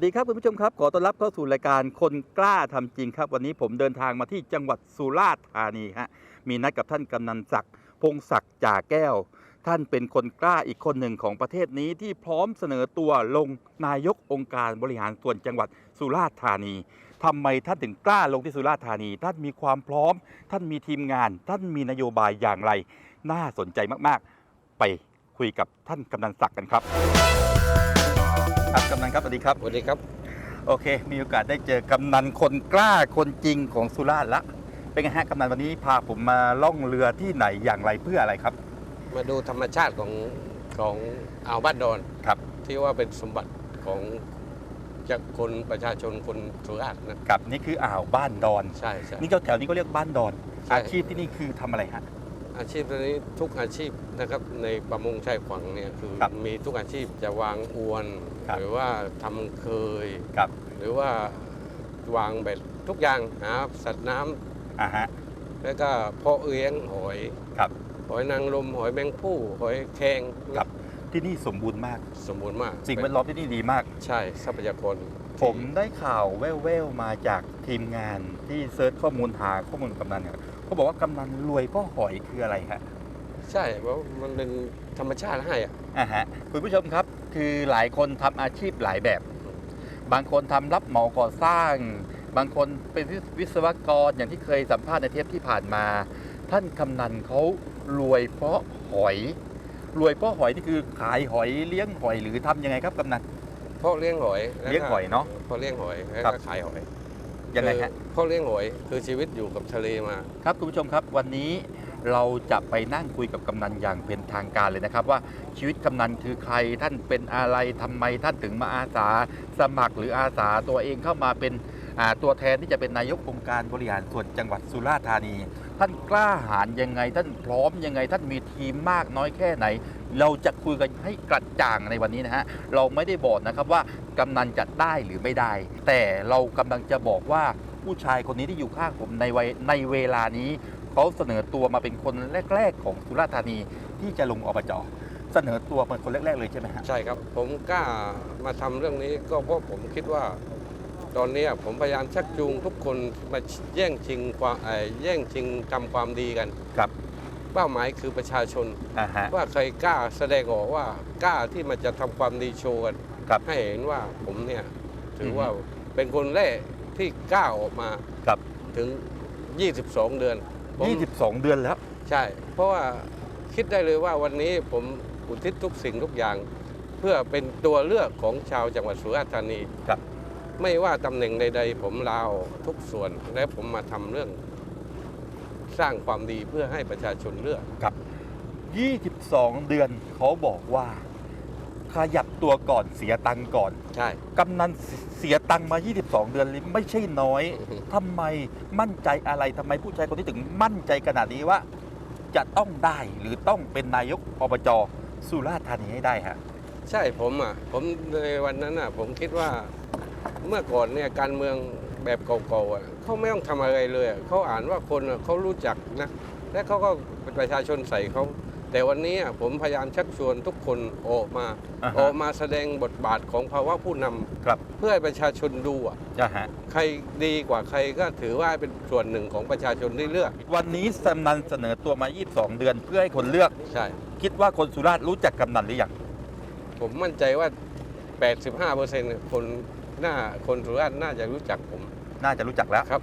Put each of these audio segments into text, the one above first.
วัสดีครับคุณผู้ชมครับขอต้อนรับเข้าสู่รายการคนกล้าทำจริงครับ วันนี้ผมเดินทางมาที่จังหวัดสุราษฎร์ธานีฮะมีนัดกับท่านกำนันศักดิ์พงศักดิ์จ่าแก้ว ท่านเป็นคนกล้าอีกคนหนึ่งของประเทศนี้ที่พร้อมเสนอตัวลงนายกองค์การบริหารส่วนจังหวัดสุราษฎร์ธานีทำไมท่านถึงกล้าลงที่สุราษฎร์ธานี ท่านมีความพร้อม ท่านมีทีมงาน ท่านมีนโยบายอย่างไร น่าสนใจมากๆ ไปคุยกับท่านกำนันศักดิ์กันครับ ครับกำนันครับสวัสดีครับสวัสดีครับ โอเค มีโอกาสได้เจอกำนันคนกล้าคนจริงของสุราษฎร์ละ เป็นไงฮะกำนันวันนี้พาผมมาล่องเรือที่ไหนอย่างไรเพื่ออะไรครับ มาดูธรรมชาติของของอ่าวบ้านดอนครับ ที่ว่าเป็นสมบัติของจากคนประชาชนคนสุราษฎร์นะกับนี่คืออ่าวบ้านดอน ใช่ใช่นี่ก็แถวนี้ก็เรียกบ้านดอนใช่อาชีพที่นี่คือทำอะไรฮะ อาชีพตัวนี้ทุกอาชีพนะครับในประมงชายฝั่งเนี่ยคือครับมีทุกอาชีพจะวางอวน ครับ หรือว่าทำเคย ครับหรือว่าวางเบ็ดทุกอย่างหาสัตว์น้ำอ่าฮะแล้วก็เพาะเลี้ยงหอย ครับ หอยนางรมหอยแมงผู้หอยแครงครับ ที่นี่สมบูรณ์มาก สมบูรณ์มากสิ่งแวดล้อมที่นี่ดีมาก ใช่ทรัพยากรผมได้ข่าวแว่วๆมาจากทีมงานที่เซิร์ชข้อมูลหาข้อมูลกำนันเนี่ย เขาบอกว่ากำนันรวยเพ่อหอยคืออะไรฮะใช่เพราะมันเป็นธรรมชาติให้อะอ่าฮะคุณผู้ชมครับ คือหลายคนทำอาชีพหลายแบบ บางคนทำรับเหมาก่อสร้าง บางคนเป็นวิศวกรอย่างที่เคยสัมภาษณ์ในเทปที่ผ่านมา ท่านกำนันเขารวยเพราะหอย รวยเพราะหอยนี่คือขายหอยเลี้ยงหอยหรือทำยังไงครับกำนัน เพราะเลี้ยงหอยแวก็เลี้ยงหอยเนอะเพราะเลี้ยงหอยแล้วครัก็บ ขายหอย ยังไงฮะคือเพราะเลี้ยงหอยคือชีวิตอยู่กับทะเลมา ครับคุณผู้ชมครับวันนี้เราจะไปนั่งคุยกับกำนันอย่างเป็นทางการเลยนะครับ ว่าชีวิตกำนันคือใครท่านเป็นอะไรทำไมท่านถึงมาอาสาสมัครหรืออาสาตัวเองเข้ามาเป็นอ่าตัวแทนที่จะเป็นนายกองค์การบริหารส่วนจังหวัดสุราษฎร์ธานี ท่านกล้าหาญยังไง ท่านพร้อมยังไง ท่านมีทีมมากน้อยแค่ไหน เราจะคุยกันให้กระจ่างในวันนี้นะฮะเราไม่ได้บอกนะครับว่ากำนันจะได้หรือไม่ได้ แต่เรากำลังจะบอกว่าผู้ชายคนนี้ที่อยู่ข้างผมในวัยในเวลานี้เขาเสนอตัวมาเป็นคนแรก ๆ ของสุราษฎร์ธานีที่จะลงอบจเสนอตัวเป็นคนแรก ๆ เลยใช่ไหมฮะ ใช่ครับ ผมกล้ามาทำเรื่องนี้ก็เพราะผมคิดว่า ตอนนี้ผมพยายามชักจูงทุกคนมาแย่งชิงความเอ่อแย่งชิงทำความดีกันครับเป้าหมายคือประชาชนอ่าฮะว่าใครกล้าแสดงออกว่ากล้าที่มันจะทำความดีโชว์กันครับให้เห็นว่าผมเนี่ยถือออฮึว่าเป็นคนแรกที่กล้าออกมาครับถึง 22 เดือนผม22 เดือนแล้ว ใช่ เพราะว่าคิดได้เลยว่าวันนี้ผมอุทิศทุกสิ่งทุกอย่าง เพื่อเป็นตัวเลือกของชาวจังหวัดสุราษฎร์ธานีครับ ไม่ว่าตำแหน่งใด ๆ ผมลาออกทุกส่วนและผมมาทำเรื่อง สร้างความดีเพื่อให้ประชาชนเลือก22 เดือนเขาบอกว่า ขยับตัวก่อนเสียตังค์ก่อน ใช่ กำนันเสียตังค์มา 22 เดือนเลยไม่ใช่น้อย ทำไมมั่นใจอะไร ทำไมผู้ชายคนนี้ถึงมั่นใจขนาดนี้ว่า จะต้องได้หรือต้องเป็นนายกอบจสุราษฎร์ธานีให้ได้ฮะ ใช่ผมอะ ผมในวันนั้นอะ ผมคิดว่า เมื่อก่อนเนี่ยการเมืองแบบเก่าๆอะเขาไม่ต้องทำอะไรเลยอะเขาอ่านว่าคนอะเขารู้จักนะและเขาก็เป็นประชาชนใส่เขาแต่วันนี้อะผมพยายามชักชวนทุกคนออกมาอ่าฮะออกมาแสดงบทบาทของภาวะผู้นำครับเพื่อให้ประชาชนดูอะจ้ะฮะใครดีกว่าใครก็ถือว่าเป็นส่วนหนึ่งของประชาชนที่เลือก วันนี้กำนันเสนอตัวมา 22 เดือนเพื่อให้คนเลือกใช่คิดว่าคนสุราษฎร์รู้จักกำนันหรือยังผมมั่นใจว่า 85%คน หน้าคนสุราษฎร์น่าจะรู้จักผมน่าจะรู้จักแล้ว ครับ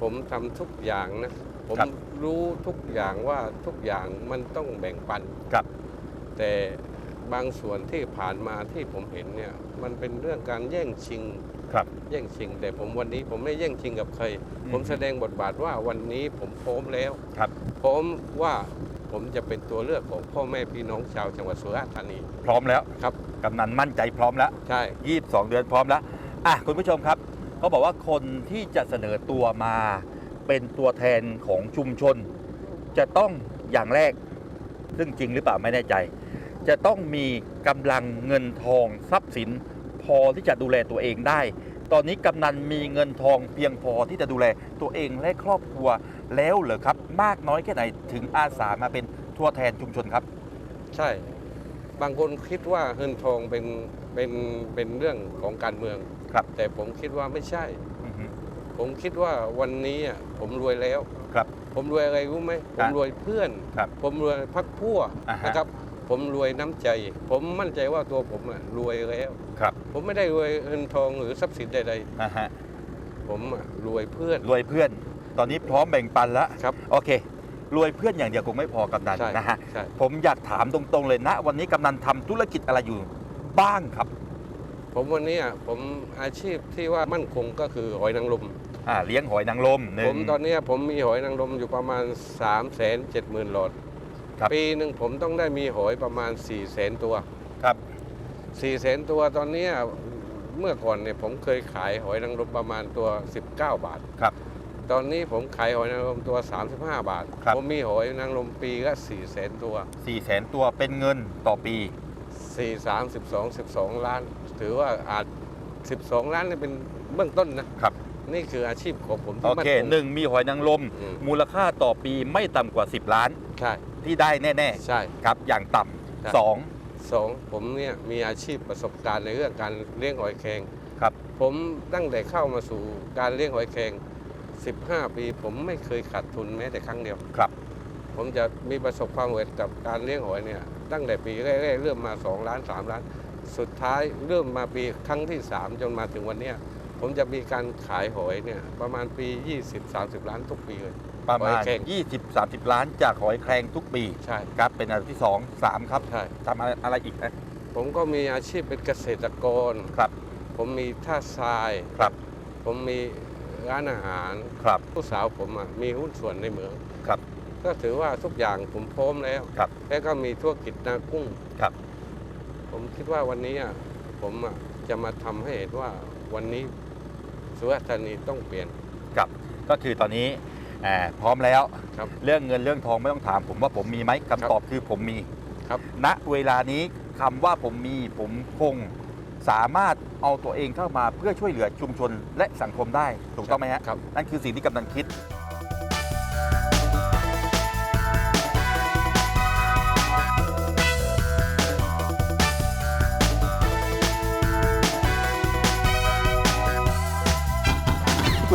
ผมทำทุกอย่างนะ ผมครับรู้ทุกอย่างว่าทุกอย่างมันต้องแบ่งปันครับ แต่บางส่วนที่ผ่านมาที่ผมเห็นเนี่ย มันเป็นเรื่องการแย่งชิง ครับ แย่งชิง แต่ผมวันนี้ผมไม่แย่งชิงกับใคร อืมผมแสดงบทบาทว่าวันนี้ผมพร้อมแล้วครับ พร้อมว่า ผมจะเป็นตัวเลือกของพ่อแม่พี่น้องชาวจังหวัดสุราษฎร์ธานี พร้อมแล้วครับ กำนันมั่นใจพร้อมแล้วใช่ 22 เดือนพร้อมแล้วอะคุณผู้ชมครับเขาบอกว่าคนที่จะเสนอตัวมาเป็นตัวแทนของชุมชน จะต้องอย่างแรก ซึ่งจริงหรือเปล่าไม่แน่ใจ จะต้องมีกำลังเงินทองทรัพย์สิน พอที่จะดูแลตัวเองได้ ตอนนี้กำนันมีเงินทองเพียงพอที่จะดูแลตัวเองและครอบครัวแล้วเหรอครับ มากน้อยแค่ไหนถึงอาสามาเป็นตัวแทนชุมชนครับ ใช่ บางคนคิดว่าเงินทองเป็นเป็นเป็นเรื่องของการเมืองครับ แต่ผมคิดว่าไม่ใช่ อือฮึ ผมคิดว่าวันนี้อะผมรวยแล้ว ครับผมรวยอะไรรู้ไหมผมรวยเพื่อน ครับผมรวยพักพวกอ่าฮะนะครับ ผมรวยน้ำใจ ผมมั่นใจว่าตัวผมอะรวยแล้ว ครับผมไม่ได้รวยเงินทองหรือทรัพย์สินใดอ่าฮะๆผมอะรวยเพื่อน รวยเพื่อน ตอนนี้พร้อมแบ่งปันแล้วครับโอเค รวยเพื่อนอย่างเดียวคงไม่พอกำนันใช่นะฮะ ใช่ ผมอยากถามตรงๆเลยนะ วันนี้กำนันทำธุรกิจอะไรอยู่บ้างครับ ผมวันนี้อะผมอาชีพที่ว่ามั่นคงก็คือหอยนางรมอ่าเลี้ยงหอยนางรมหนึ่งผมตอนเนี้ยผมมีหอยนางรมอยู่ประมาณ 3 7 0 0 0 0หลอด ครับ ปีหนึ่งผมต้องได้มีหอยประมาณ4 0 0 0 0 0ตัวครับ4 0 0 0 0ตัวตอนเนี้ยเมื่อก่อนเนี่ยผมเคยขายหอยนางรมประมาณตัว 19 บาท ครับ ตอนนี้ผมขายหอยนางรมตัว 35 บาท ครับ ผมมีหอยนางรมปีก็4 0 0 0 0ตัว 4ี่แสนตัวเป็นเงินต่อปี 4 3 12 12 ล้าน ถือว่าอาจ 12 ล้านนี่เป็นเบื้องต้นนะครับ นี่คืออาชีพของผมโอที่มั่นเคคงหนึ่งมีหอยนางรมอืมมูลค่าต่อปีไม่ต่ำกว่า 10 ล้าน ใช่ ที่ได้แน่ใช่ ๆครับอย่างต่ใช่ำสองสองผมเนี่ยมีอาชีพประสบการณ์ในเรื่องการเลี้ยงหอยแครงครับผมตั้งแต่เข้ามาสู่การเลี้ยงหอยแครง15 ปี ผมไม่เคยขาดทุนแม้แต่ครั้งเดียว ครับผมจะมีประสบความสำเร็จกับการเลี้ยงหอยเนี่ยตั้งแต่ปีแรกๆเริ่มมา 2 ล้าน 3 ล้าน สุดท้ายเริ่มมาปีครั้งที่ 3 จนมาถึงวันเนี้ยผมจะมีการขายหอยเนี่ยประมาณปี 20-30 ล้านทุกปีเลย ประมาหณอยแครง 20-30 ล้านจากหอยแครงทุกปีใช่ ครับเป็นอันดับที่ 2 3 ครับใช่ ทำอะไรอะไรอีกนะผมก็มีอาชีพเป็นเกษตรกร ครับ ผมมีท่าทราย ครับผมมีร้านอาหาร ครับผู้สาวผมอะมีหุ้นส่วนในเหมือง ครับ ก็ถือว่าทุกอย่างผมพร้อมแล้ว ครับแล้วก็มีธุรกิจนากุ้งครับ ผมคิดว่าวันนี้อะผมอะจะมาทำให้เห็นว่าวันนี้สุราษฎร์ธานีต้องเปลี่ยนครับก็คือตอนนี้ อ่าพร้อมแล้ว ครับ เรื่องเงินเรื่องทองไม่ต้องถาม ผมว่าผมมีไหมคำตอบคือผมมี ครับ ณเวลานี้คำว่าผมมีผมคงสามารถเอาตัวเองเข้ามาเพื่อช่วยเหลือชุมชนและสังคมได้ถูกต้องไหมฮะครับ นั่นคือสิ่งที่กำนันคิด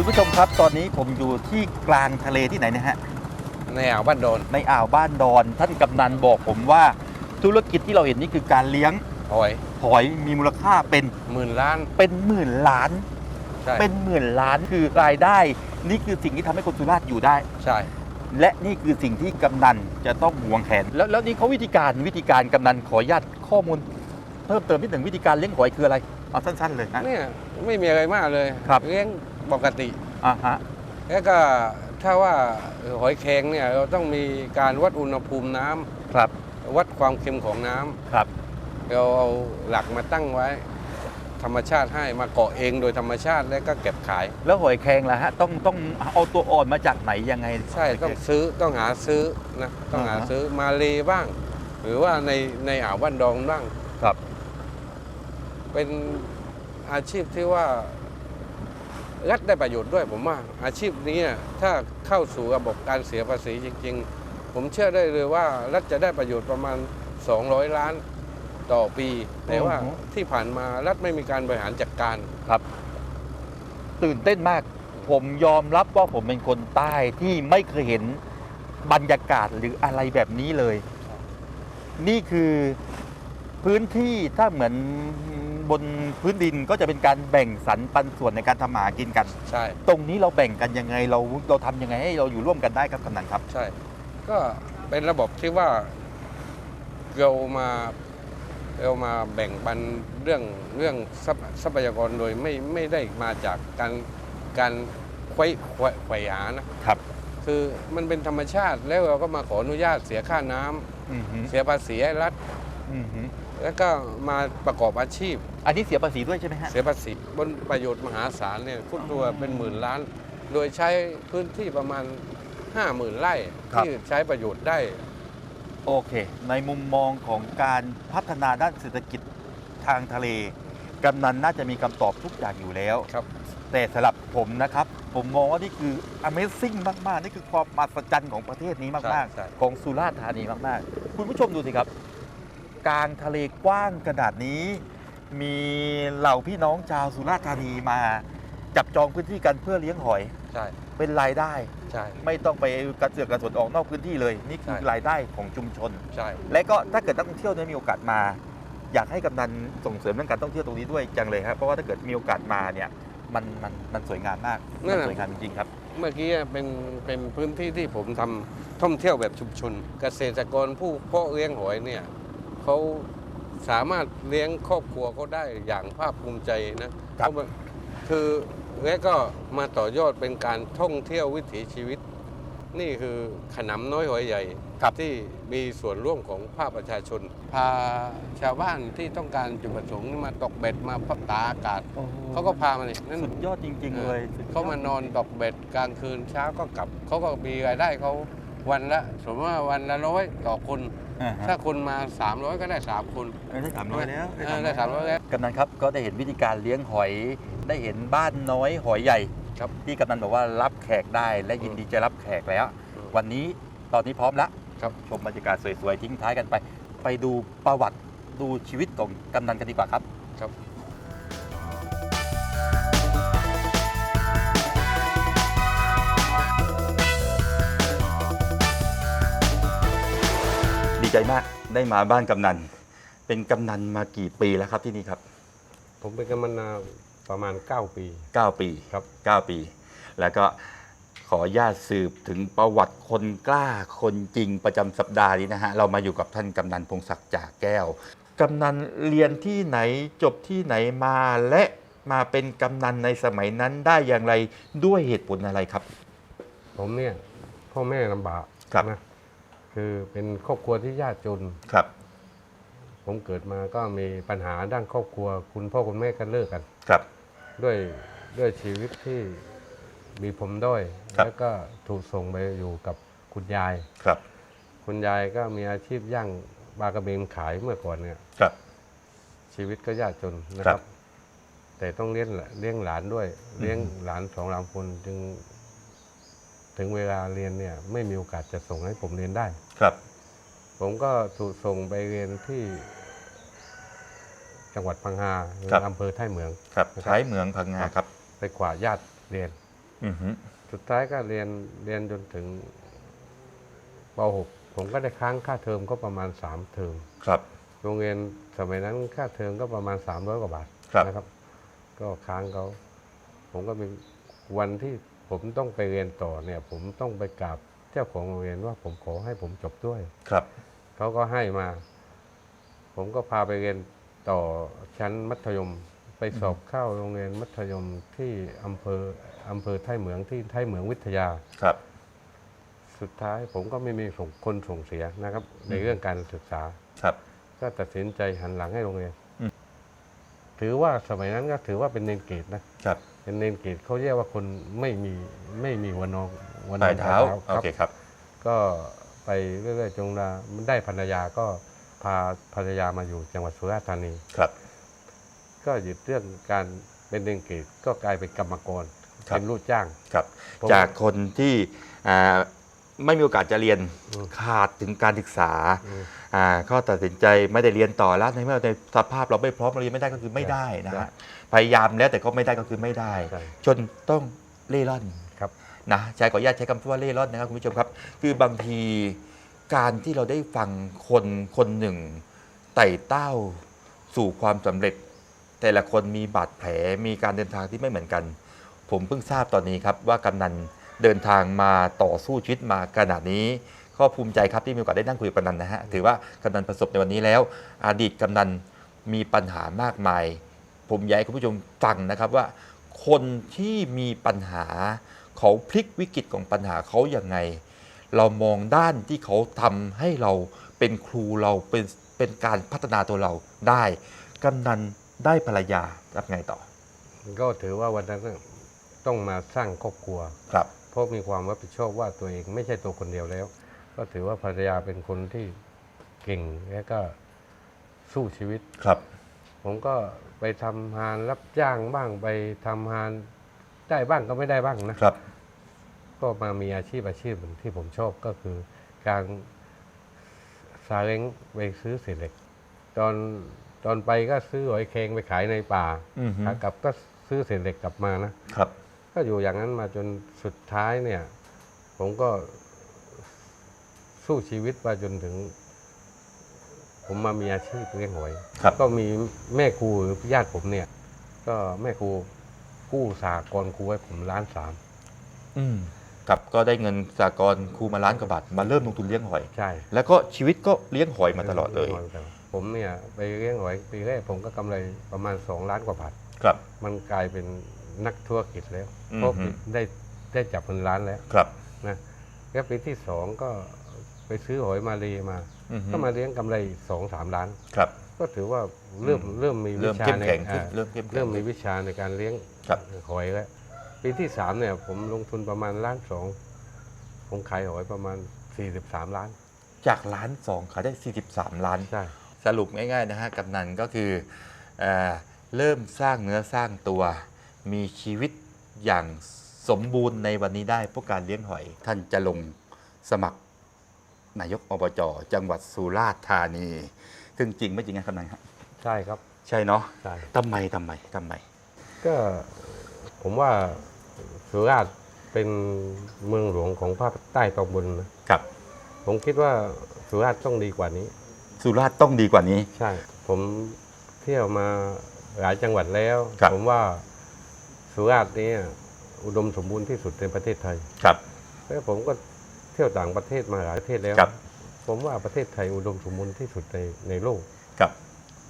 คุณผู้ชมครับ ตอนนี้ผมอยู่ที่กลางทะเลที่ไหนนะฮะ ในอ่าวบ้านโดน ในอ่าวบ้านดอน ท่านกำนันบอกผมว่าธุรกิจที่เราเห็นนี่คือการเลี้ยงหอยหอยมีมูลค่าเป็นหมื่นล้าน เป็นหมื่นล้าน ใช่ เป็นหมื่นล้านคือรายได้ นี่คือสิ่งที่ทำให้คนสุราษฎร์อยู่ได้ ใช่ และนี่คือสิ่งที่กำนันจะต้องหวงแขนแล้วแล้วนี่เขาวิธีการวิธีการกำนันขออนุญาตข้อมูล เพิ่มเติมนิดหนึ่งวิธีการเลี้ยงหอยคืออะไรเอาสั้นๆเลยนะ เนี่ยไม่มีอะไรมากเลย ครับ เลี้ยง ปกติ อ่าฮะ แล้วก็ถ้าว่าหอยแครงเนี่ยเราต้องมีการวัดอุณหภูมิน้ำครับ วัดความเค็มของน้ำครับ เราเอาหลักมาตั้งไว้ ธรรมชาติให้มาเกาะเองโดยธรรมชาติแล้วก็เก็บขาย แล้วหอยแครงล่ะฮะ ต้องต้องเอาตัวอ่อนมาจากไหนยังไง ใช่ต้องซื้อต้องหาซื้อนะต้องหาอ่าฮะ ซื้อมาเลบ้าง หรือว่าในในอ่าวบ้านดองบ้าง ครับ เป็นอาชีพที่ว่า รัฐได้ประโยชน์ด้วยผมว่าอาชีพนี้น่ะถ้าเข้าสู่ระบบการเสียภาษีจริง ๆ ผมเชื่อได้เลยว่ารัฐจะได้ประโยชน์ประมาณ 200 ล้านต่อปี แต่ว่าอือฮึที่ผ่านมารัฐไม่มีการบริหารจัดการครับ ตื่นเต้นมาก ผมยอมรับว่าผมเป็นคนใต้ที่ไม่เคยเห็นบรรยากาศหรืออะไรแบบนี้เลย นี่คือพื้นที่ถ้าเหมือน บนพื้นดินก็จะเป็นการแบ่งสรรปันส่วนในการทำหมากินกัน ใช่ ตรงนี้เราแบ่งกันยังไงเราเราทำยังไงให้เราอยู่ร่วมกันได้ครับกำนันครับ ใช่ ก็เป็นระบบที่ว่าเรามาเรามาแบ่งปันเรื่องเรื่องทรัพทรัพยากรโดยไม่ไม่ได้มาจากการการไขว้ไขว้ไขว่หานะครับ คือมันเป็นธรรมชาติแล้วเราก็มาขออนุญาตเสียค่าน้ำอือหือเสียภาษีให้รัฐ อือหือ แล้วก็มาประกอบอาชีพ อันนี้เสียภาษีด้วยใช่ไหมฮะ เสียภาษีบนประโยชน์มหาศาลเนี่ยพูดตัวเป็นหมื่นล้าน โดยใช้พื้นที่ประมาณ 5 0,000ไร่ที่ใช้ประโยชน์ได้ โอเค ในมุมมองของการพัฒนาด้านเศรษฐกิจทางทะเล กำนันน่าจะมีคำตอบทุกอย่างอยู่แล้ว ครับ แต่สำหรับผมนะครับ ผมมองว่านี่คือ Amazing มาก ๆ นี่คือความมหัศจรรย์ของประเทศนี้มาก ใช่ใช่ ๆ ของสุราษฎร์ธานีมาก ๆ คุณผู้ชมดูสิครับ กลางทะเลกว้างขนาดนี้ มีเหล่าพี่น้องชาวสุราษฎร์ธานีมาจับจองพื้นที่กันเพื่อเลี้ยงหอย ใช่ เป็นรายได้ ใช่ ไม่ต้องไปกระเสือกกระสนออกนอกพื้นที่เลย นี่คือใช่ รายได้ของชุมชน ใช่ และก็ถ้าเกิดนักท่องเที่ยวเนี่ยมีโอกาสมา อยากให้กำนันส่งเสริมเรื่องการท่องเที่ยวตรงนี้ด้วยจังเลยครับเพราะว่าถ้าเกิดมีโอกาสมาเนี่ยมันมันมันสวยงามมากมันสวยงามจริงๆครับ เมื่อกี้เป็นเป็นพื้นที่ที่ผมทำท่องเที่ยวแบบชุมชน เกษตรกรผู้เพาะเลี้ยงหอยเนี่ย เขาสามารถเลี้ยงครอบครัวเขาได้อย่างภาคภูมิใจนะครับเพาะว่าคือและก็มาต่อยอดเป็นการท่องเที่ยววิถีชีวิต นี่คือขนำน้อยหอยใหญ่ครับ ที่มีส่วนร่วมของภาคประชาชน พาชาวบ้านที่ต้องการจุดประสงค์นี่มาตกเบ็ดมาพับตากอากาศเขาก็พามาเลยนั่น สุดยอดจริง ๆ เลยสุดยอดเขามานอนตกเบ็ดกลางคืนเช้าก็กลับ เขาก็มีรายได้เขา วันละสมมติว่าวันละร้อยต่อคน อ่าฮะ ถ้าคนมา 300 ก็ได้ 3 คน เออได้สามร้อยแล้วเออได้300แล้ว กำนันครับก็ได้เห็นวิธีการเลี้ยงหอย ได้เห็นบ้านน้อยหอยใหญ่ครับที่กำนันบอกว่ารับแขกได้และยินดีจะรับแขกแล้ว อืมวันนี้ตอนนี้พร้อมแล้วครับ ชมบรรยากาศสวยๆทิ้งท้ายกันไป ไปดูประวัติดูชีวิตของกำนันกันดีกว่าครับ ครับ ใจมากได้มาบ้านกำนัน เป็นกำนันมากี่ปีแล้วครับที่นี่ครับ ผมเป็นกันมานาประมาณ 9 ปี 9 ปีครับ 9 ปี แล้วก็ขออนุญาตสืบถึงประวัติคนกล้าคนจริงประจำสัปดาห์นี้นะฮะ เรามาอยู่กับท่านกำนันพงศักดิ์จากแก้ว กำนันเรียนที่ไหนจบที่ไหนมาและมาเป็นกำนันในสมัยนั้นได้อย่างไรด้วยเหตุผลอะไรครับ ผมเนี่ยพ่อแม่ลำบากครับ นะ คือเป็นครอบครัวที่ยากจน ครับ ผมเกิดมาก็มีปัญหาด้านครอบครัว คุณพ่อคุณแม่ก็เลิกกัน ครับ ด้วยด้วยชีวิตที่มีผมด้อยครับ แล้วก็ถูกส่งไปอยู่กับคุณยาย ครับ คุณยายก็มีอาชีพย่างปลากระเบนขายเมื่อก่อนเนี่ย ครับ ชีวิตก็ยากจนนะคครัรับ บ แต่ต้องเลี้ยงหลเลี้ยงหลานด้วย เลี้ยงหลานสองสามคนจึง ถึงเวลาเรียนเนี่ยไม่มีโอกาสจะส่งให้ผมเรียนได้ ครับ ผมก็ถูกส่งไปเรียนที่ จังหวัดพังงาครับ อำเภอท่ายเหมือง ครับนะครับใช้เหมืองพังงาครับ ไปกว่าญาติเรียน อือฮึสุดท้ายก็เรียนเรียนจนถึงป .6 ผมก็ได้ค้างค่าเทอมก็ประมาณ 3 เทอม ครับ โรงเรียนสมัยนั้นค่าเทอมก็ประมาณ 300 กว่าบาทครับ นะครับ ก็ค้างเขา ผมก็มีวันที่ ผมต้องไปเรียนต่อเนี่ย ผมต้องไปกราบเจ้าของโรงเรียนว่าผมขอให้ผมจบด้วย ครับ เขาก็ให้มา ผมก็พาไปเรียนต่อชั้นมัธยม ไปสอบเข้าโรงเรียนมัธยมที่อำเภออำเภอท่ายเหมืองที่ท่ายเหมืองวิทยา ครับ สุดท้ายผมก็ไม่มีส่งคนส่งเสียนะครับ ในเรื่องการศึกษา ครับ ก็ตัดสินใจหันหลังให้โรงเรียนอืม ถือว่าสมัยนั้นก็ถือว่าเป็นเนนเกตนะครับเป็นเนนเกตเขาเรียกว่าคนไม่มีไม่มีหัวนองหัวนปอลางยเท้าคโอรับเคครับ ก็ไปเรื่อยๆจงมาได้ภรรยาก็พาภรรยามาอยู่จังหวัดสุราษฎร์ธานีครับ ก็หยุดเรื่องการเป็นเนนเกตก็กลายเป็นกรรมกรครับเป็นลูกจ้างครับผมจากคนที่อ่าไม่มีโอกาสจะเรียนอืมขาดถึงการศึกษา อืมอ่าก็ตัดสินใจไม่ได้เรียนต่อแล้วในเมื่อในสภาพเราไม่พร้อมเราเรียนไม่ได้ก็คือไม่ได้นะใช่ฮะพยายามแล้วแต่ก็ไม่ได้ก็คือไม่ได้ ใช่ จนต้องเล่ร่อนครับ นะใช้ขออนุญาตใช้คำพูดว่าเล่ร่อนนะครับคุณผู้ชมครับ คือบางทีการที่เราได้ฟังคนคนหนึ่งไต่เต้าสู่ความสำเร็จ แต่ละคนมีบาดแผลมีการเดินทางที่ไม่เหมือนกัน ผมเพิ่งทราบตอนนี้ครับว่ากำนันเดินทางมาต่อสู้ชีวิตมาขนาดนี้ ก็ภูมิใจครับที่มีโอกาสได้นั่งคุยกับกำนันนะฮะถือว่ากำนันประสบในวันนี้แล้ว อดีตกำนันมีปัญหามากมาย ผมอยากให้คุณผู้ชมฟังนะครับว่า คนที่มีปัญหาเขาพลิกวิกฤตของปัญหาเขาอย่างไง เรามองด้านที่เขาทำให้เราเป็นครูเราเป็นเป็นการพัฒนาตัวเราได้กำนันได้ภรรยารับไงต่อ ก็ถือว่าวันนั้นต้องมาสร้างครอบครัว ครับ เพราะมีความรับผิดชอบว่าตัวเองไม่ใช่ตัวคนเดียวแล้ว ก็ถือว่าภรรยาเป็นคนที่เก่งและก็สู้ชีวิต ครับ ผมก็ไปทำงานรับจ้างบ้างไปทำงานได้บ้างก็ไม่ได้บ้างนะ ครับ ก็มามีอาชีพอาชีพหนึ่งที่ผมชอบก็คือการซาเล้งไปซื้อเศษเหล็ก ตอนตอนไปก็ซื้อหอยแครงไปขายในป่าอือฮึ ขากลับก็ซื้อเศษเหล็กกลับมานะ ครับ ก็อยู่อย่างนั้นมาจนสุดท้ายเนี่ย ผมก็ สู้ชีวิตมาจนถึง ผมมามีอาชีพเลี้ยงหอยครับ ก็มีแม่ครูหรือญาติผมเนี่ย ก็แม่ครูกู้สากรณ์ครูให้ผมล้านสามอืมครับก็ได้เงินสากลครูมาล้านกว่าบาทมาเริ่มลงทุนเลี้ยงหอย ใช่แล้วก็ชีวิตก็เลี้ยงหอยมาตลอดเลย ผมเนี่ย ไปเลี้ยงหอยปีแรกผมก็กำไรประมาณสองล้านกว่าบาท ครับ มันกลายเป็นนักธุรกิจแล้วอืม เพราะได้ได้จับเงินล้านแล้วครับ นะแล้วปีที่สองก็ ไปซื้อหอยมาเลมา อือฮึก็มาเลี้ยงกำไรสองสามล้าน ครับ ก็ถือว่าเริ่มอืมเริ่มมีเริ่วิมชาเข้มในแข็งขึ้นอ่าเริ่มเข้มแข็งเริ่มมีวิชาในการเลี้ยงครับ หอยแล้วปีที่สามเนี่ย ผมลงทุนประมาณล้านสองผมขายหอยประมาณสี่สิบสามล้านจากล้านสองขายได้ 43 ล้าน ใช่ สรุปง่ายๆนะฮะกำนันก็คือเออเริ่มสร้างเนื้อสร้างตัว มีชีวิตอย่างสมบูรณ์ในวันนี้ได้เพราะการเลี้ยงหอย ท่านจะลงสมัคร นายกอบจจังหวัดสุราษฎร์ธานี ซึ่งจริงไม่จริงนะกำนันครับใช่ครับใช่เนาะใช่ทำไมทำไมทำไม ก็ผมว่าสุราษฎร์เป็นเมืองหลวงของภาคใต้ตอนบนนะครับ ผมคิดว่าสุราษฎร์ต้องดีกว่านี้ สุราษฎร์ต้องดีกว่านี้ ใช่ ผมเที่ยวมาหลายจังหวัดแล้ว ครับ ผมว่าสุราษฎร์นี่อุดมสมบูรณ์ที่สุดในประเทศไทย ครับ แล้วผมก็ เที่ยวต่างประเทศมาหลายประเทศแล้วครับ ผมว่าประเทศไทยอุดมสมบูรณ์ที่สุดในในโลก ครับ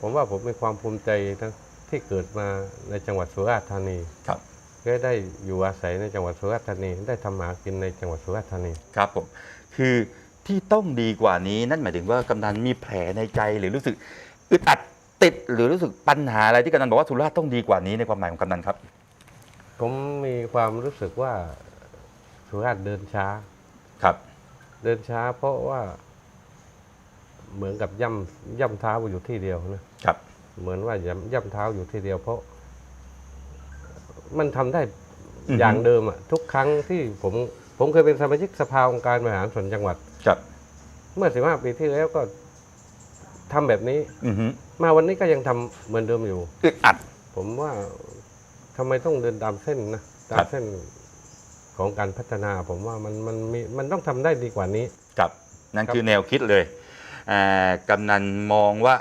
ผมว่าผมมีความภูมิใจนะที่เกิดมาในจังหวัดสุราษฎร์ธานีครับ และได้อยู่อาศัยในจังหวัดสุราษฎร์ธานี ได้ทำหากินในจังหวัดสุราษฎร์ธานี ครับผม คือที่ต้องดีกว่านี้นั่นหมายถึงว่ากำนันมีแผลในใจหรือรู้สึกอึดอัดติดหรือรู้สึกปัญหาอะไรที่กำนันบอกว่าสุราษฎร์ต้องดีกว่านี้ในความหมายของกำนันครับ ผมมีความรู้สึกว่าสุราษฎร์เดินช้า ครับ เดินช้าเพราะว่า เหมือนกับย่ำย่ำเท้าอยู่ที่เดียวนะครับ เหมือนว่าย่ำย่ำเท้าอยู่ที่เดียว เพราะ มันทำได้อือฮึอย่างเดิมอะทุกครั้งที่ผม ผมเคยเป็นสมาชิกสภาองค์การบริหารส่วนจังหวัดครับ เมื่อ15ปีที่แล้วก็ทำแบบนี้อือฮึมาวันนี้ก็ยังทำเหมือนเดิมอยู่อึดอัด ผมว่าทำไมต้องเดินตามเส้นนะตาครัมบเส้น ของการพัฒนาผมว่ามันมันมีมันต้องทำได้ดีกว่านี้ครับนั่นครับคือแนวคิดเลยอ่ากำนันมองว่า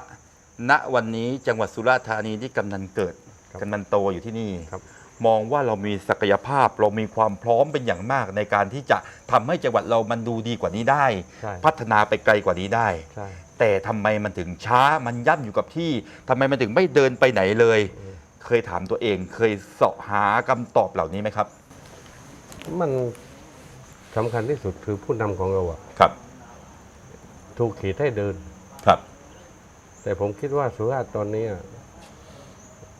ณวันนี้จังหวัดสุราษฎร์ธานีที่กำนันเกิดกำนันโตอยู่ที่นี่ครับมองว่าเรามีศักยภาพเรามีความพร้อมเป็นอย่างมากในการที่จะทำให้จังหวัดเรามันดูดีกว่านี้ได้ใช่พัฒนาไปไกลกว่านี้ได้ใช่แต่ทำไมมันถึงช้ามันย่ำอยู่กับที่ทำไมมันถึงไม่เดินไปไหนเลยอืมเคยถามตัวเอง เคยเสาะหาคำตอบเหล่านี้ไหมครับ มันสำคัญที่สุดคือผู้นำของเราอะครับ ถูกขีดให้เดิน ครับ แต่ผมคิดว่าสุราษฎร์ตอนนี้อะ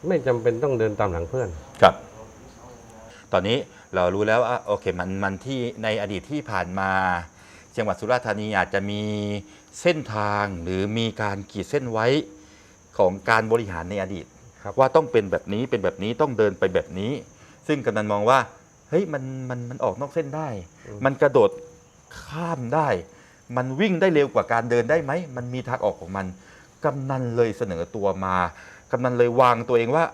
ไม่จำเป็นต้องเดินตามหลังเพื่อน ครับ ตอนนี้เรารู้แล้วว่าโอเคมันมันที่ในอดีตที่ผ่านมา จังหวัดสุราษฎร์ธานีอาจจะมีเส้นทางหรือมีการขีดเส้นไว้ของการบริหารในอดีต ครับ ว่าต้องเป็นแบบนี้เป็นแบบนี้ต้องเดินไปแบบนี้ ซึ่งกำนันมองว่าเฮ้ยมันมันมันออกนอกเส้นได้ มันกระโดดข้ามได้ มันวิ่งได้เร็วกว่าการเดินได้ไหม มันมีทางออกของมัน กำนันเลยเสนอตัวมา กำนันเลยวางตัวเองว่า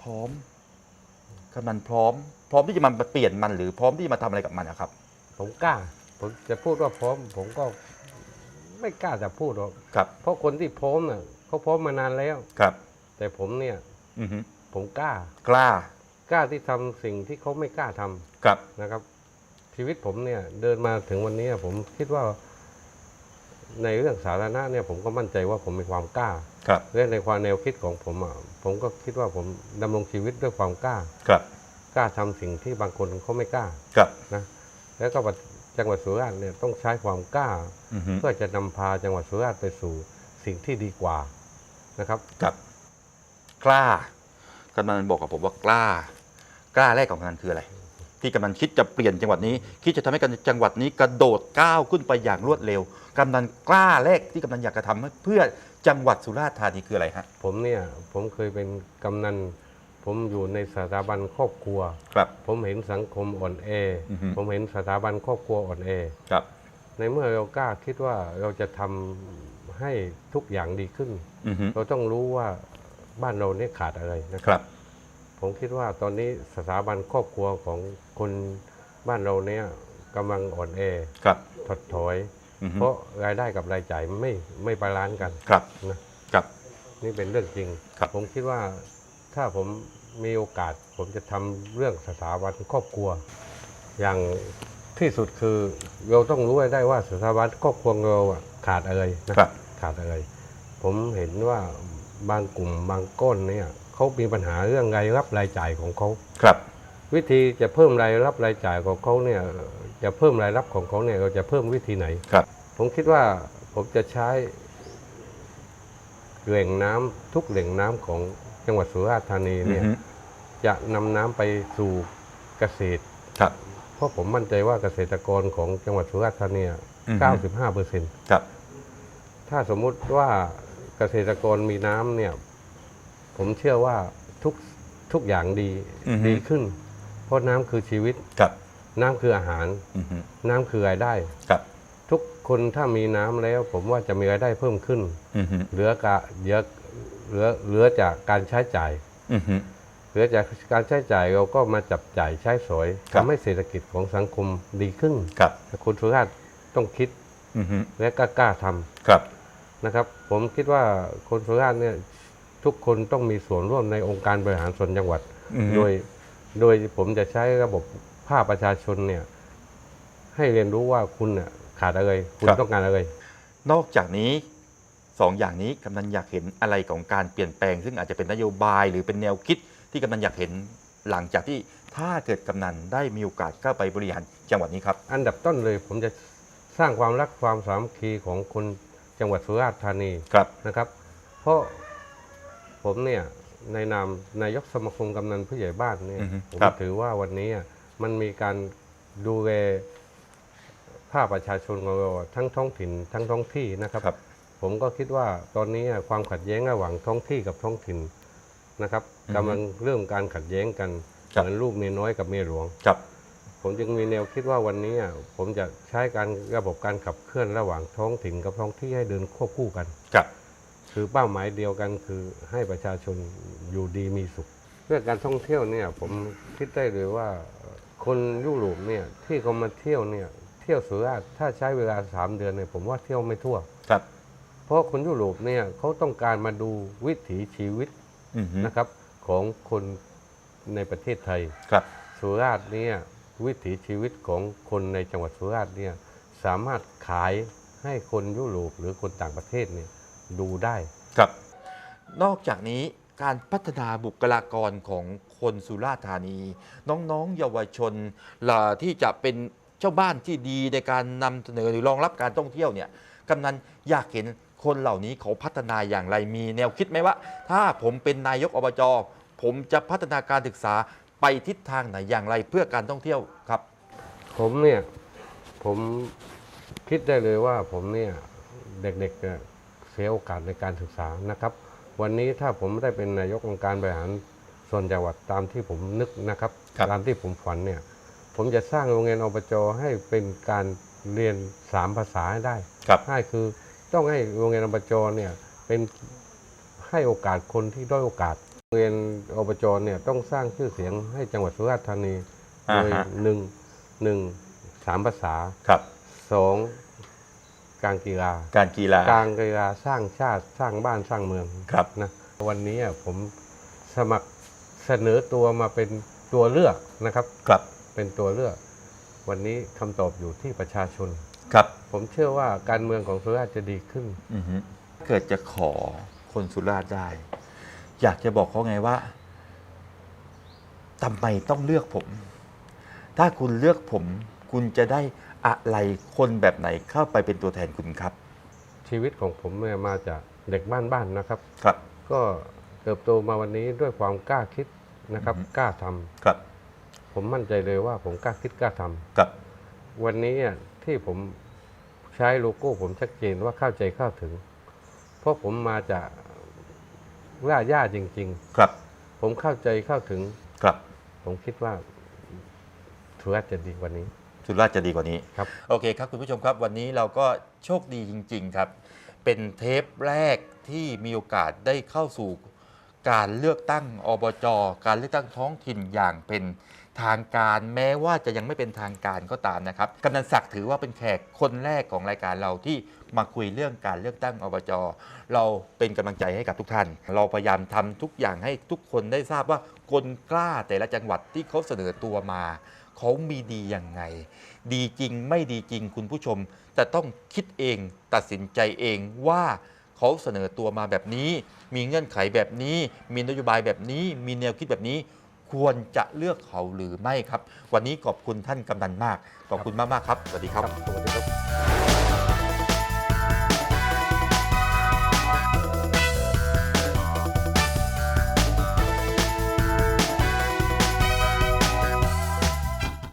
พร้อม กำนันพร้อม พร้อมที่จะมาเปลี่ยนมันหรือพร้อมที่จะมาทำอะไรกับมันนะครับ ผมกล้า ผมจะพูดว่าพร้อม ผมก็ไม่กล้าจะพูดหรอกครับ เพราะคนที่พร้อมน่ะเขาพร้อมมานานแล้วครับ แต่ผมเนี่ย อือฮึผมกล้า กล้า กล้าที่ทำสิ่งที่เขาไม่กล้าทำครับนะครับ ชีวิตผมเนี่ย เดินมาถึงวันนี้ผมคิดว่า ในเรื่องสาธารณะเนี่ย ผมก็มั่นใจว่าผมมีความกล้าครับและในความแนวคิดของผมอะผมก็คิดว่าผมดำรงชีวิตด้วยความกล้าครับกล้าทำสิ่งที่บางคนเขาไม่กล้าครับนะแล้วก็จังหวัดสุราษฎร์เนี่ยต้องใช้ความกล้าอือฮึเพื่อจะนำพาจังหวัดสุราษฎร์ไปสู่สิ่งที่ดีกว่านะครับครับกล้า กำนันบอกกับผมว่ากล้า กล้าแรกของกำนันคืออะไร ที่กำนันคิดจะเปลี่ยนจังหวัดนี้ คิดจะทำให้จังหวัดนี้กระโดดก้าวขึ้นไปอย่างรวดเร็วกำนันกล้าแรกที่กำนันอยากจะทำเพื่อจังหวัดสุราษฎร์ธานีคืออะไรฮะผมเนี่ยผมเคยเป็นกำนันผมอยู่ในสถาบันครอบครัวครับ ผมเห็นสังคมอ่อนแออือฮึผมเห็นสถาบันครอบครัวอ่อนแอครับ ในเมื่อเรากล้าคิดว่าเราจะทำให้ทุกอย่างดีขึ้นอือฮึเราต้องรู้ว่า บ้านเราเนี่ยขาดอะไรนะคครับรับ ผมคิดว่าตอนนี้สถาบันครอบครัวของคนบ้านเราเนี่ยกำลังอ่อนแอครับ ถดถอย อือฮึ เพราะรายได้กับรายจ่ายไม่ไม่บาลานซ์กันครับ นะครับ นี่เป็นเรื่องจริง ครับ ผมคิดว่าถ้าผมมีโอกาส ผมจะทำเรื่องสถาบันครอบครัว อย่างที่สุดคือเราต้องรู้ให้ได้ว่าสถาบันครอบครัวเราอะขาดอะไรนะครับ ขาดอะไร ผมเห็นว่า บางกลุ่มบางก้อนเนี่ยเขามีปัญหาเรื่องรายรับรายจ่ายของเขาครับ วิธีจะเพิ่มรายรับรายจ่ายของเขาเนี่ยจะเพิ่มรายรับของเขาเนี่ยเราจะเพิ่มวิธีไหนครับ ผมคิดว่าผมจะใช้แหล่งน้ำทุกแหล่งน้ำของจังหวัดสุราษฎร์ธานีอือเนี่ยฮึจะนำน้ำไปสู่เกษตรครับเพราะผมมั่นใจว่าเกษตรกรของจังหวัดสุราษฎร์ธานีอือฮึ95เปอร์เซ็นต์ครับ ถ้าสมมุติว่าเกษตรกรมีน้ำเนี่ย ผมเชื่อว่าทุกทุกอย่างดีอือฮึ ดีขึ้น เพราะน้ำคือชีวิต ครับน้ำคืออาหาร อือฮึน้ำคือรายได้ ครับทุกคนถ้ามีน้ำแล้ว ผมว่าจะมีรายได้เพิ่มขึ้น อือฮึเหลือกะเหลือเหลือเหลือจากการใช้จ่าย อือฮึ เหลือจากการใช้จ่ายเราก็มาจับจ่ายใช้สอยครับ ทำให้เศรษฐกิจของสังคมดีขึ้น ครับคุณสุราษฎร์ต้องคิดอือฮึและก็กล้าทำครับ นะครับ ผมคิดว่าคนสุราษฎร์เนี่ยทุกคนต้องมีส่วนร่วมในองค์การบริหารส่วนจังหวัดอือฮึโดยโดยผมจะใช้ระบบภาคประชาชนเนี่ย ให้เรียนรู้ว่าคุณน่ะขาดอะไรคุณต้องการอะไร นอกจากนี้สองอย่างนี้กำนันอยากเห็นอะไรของการเปลี่ยนแปลง ซึ่งอาจจะเป็นนโยบายหรือเป็นแนวคิดที่กำนันอยากเห็นหลังจากที่ถ้าเกิดกำนันได้มีโอกาสเข้าไปบริหารจังหวัดนี้ครับ อันดับต้นเลยผมจะสร้างความรักความสามัคคีของคน จังหวัดสุราษฎร์ธานีครับนะครับ เพราะผมเนี่ยในนามนายกสมาคมกำนันผู้ใหญ่บ้านเนี่ยอือฮึผมครับ ถือว่าวันนี้อะมันมีการดูแลภาคประชาชนของเราทั้งท้องถิ่นทั้งท้องที่นะครับ ครับ ผมก็คิดว่าตอนนี้อะความขัดแย้งระหว่างท้องที่กับท้องถิ่นนะครับอือฮึกำลังเริ่มการขัดแย้งกันครับ เหมือนลูกเมียน้อยกับเมียหลวง ครับ ผมจึงมีแนวคิดว่าวันนี้อะผมจะใช้การระบบการขับเคลื่อนระหว่างท้องถิ่นกับท้องที่ให้เดินควบคู่กันครับคือเป้าหมายเดียวกันคือให้ประชาชนอยู่ดีมีสุข เรื่องการท่องเที่ยวเนี่ยผมคิดได้เลยว่าคนยุโรปเนี่ยที่เขามาเที่ยวเนี่ยเที่ยวสุราษฎร์ถ้าใช้เวลาสามเดือนเนี่ยผมว่าเที่ยวไม่ทั่วครับ เพราะคนยุโรปเนี่ยเขาต้องการมาดูวิถีชีวิตอือฮึนะครับของคนในประเทศไทยครับสุราษฎร์เนี่ย วิถีชีวิตของคนในจังหวัดสุราษฎร์เนี่ยสามารถขายให้คนยุโรปหรือคนต่างประเทศเนี่ยดูได้ครับ นอกจากนี้การพัฒนาบุคลากรของคนสุราษฎร์ธานี น้องๆ เยาวชนล่ะที่จะเป็นเจ้าบ้านที่ดีในการนำเสนอหรือรองรับการท่องเที่ยวเนี่ยกำนันอยากเห็นคนเหล่านี้เขาพัฒนาอย่างไรมีแนวคิดไหมว่า ถ้าผมเป็นนายกอบจผมจะพัฒนาการศึกษา ไปทิศทางไหนอย่างไรเพื่อการท่องเที่ยวครับ ผมเนี่ย ผมคิดได้เลยว่าผมเนี่ยเด็กๆเนี่ยเสียโอกาสในการศึกษานะครับ วันนี้ถ้าผมได้เป็นนายกองค์การบริหารส่วนจังหวัดตามที่ผมนึกนะครับครับ ตามที่ผมฝันเนี่ย ผมจะสร้างโรงเรียนอบจให้เป็นการเรียนสามภาษาให้ได้ ครับให้คือต้องให้โรงเรียนอบจเนี่ยเป็นให้โอกาสคนที่ด้อยโอกาสโรง เรียนอบจเนี่ยต้องสร้างชื่อเสียงให้จังหวัดสุราษฎร์ธานีอ่าโดยฮะ หนึ่งหนึ่งสามภาษาครับ สองการกีฬา การกีฬาการกีฬาสร้างชาติสร้างบ้านสร้างเมืองครับนะวันนี้อะผมสมัครเสนอตัวมาเป็นตัวเลือกนะครับ ครับเป็นตัวเลือก วันนี้คำตอบอยู่ที่ประชาชน ครับผมเชื่อว่าการเมืองของสุราษฎร์จะดีขึ้น อือฮึเกิดจะขอคนสุราษฎร์ได้ อยากจะบอกเขาไงว่าทำไมต้องเลือกผม ถ้าคุณเลือกผม คุณจะได้อะไรคนแบบไหนเข้าไปเป็นตัวแทนคุณครับ ชีวิตของผมเนี่ยมาจากเด็กบ้านๆนะครับ ครับ ก็เติบโตมาวันนี้ด้วยความกล้าคิดนะครับอือฮึกล้าทำครับ ผมมั่นใจเลยว่าผมกล้าคิดกล้าทำครับ วันนี้อะที่ผมใช้โลโก้ผมชัดเจนว่าเข้าใจเข้าถึง เพราะผมมาจาก ล่าย่าจริง ครับ ๆ ผมเข้าใจเข้าถึง ครับผมคิดว่าสุราษฎร์จะดีกว่านี้ สุราษฎร์จะดีกว่านี้ ครับ โอเคครับ คุณผู้ชมครับวันนี้เราก็โชคดีจริง ๆ ครับ เป็นเทปแรกที่มีโอกาสได้เข้าสู่การเลือกตั้งอบจ การเลือกตั้งท้องถิ่นอย่างเป็น ทางการแม้ว่าจะยังไม่เป็นทางการก็ตามนะครับกำนันศักดิ์ถือว่าเป็นแขกคนแรกของรายการเราที่มาคุยเรื่องการเลือกตั้งอบจเราเป็นกำลังใจให้กับทุกท่าน เราพยายามทำทุกอย่างให้ทุกคนได้ทราบว่าคนกล้าแต่ละจังหวัดที่เขาเสนอตัวมาเขามีดียังไง ดีจริงไม่ดีจริงคุณผู้ชมแต่ต้องคิดเองตัดสินใจเองว่าเขาเสนอตัวมาแบบนี้ มีเงื่อนไขแบบนี้ มีนโยบายแบบนี้ มีแนวคิดแบบนี้ ควรจะเลือกเขาหรือไม่ครับ วันนี้ขอบคุณท่านกำนันมาก ขอบคุณมาก ๆ ครับ สวัสดีครับ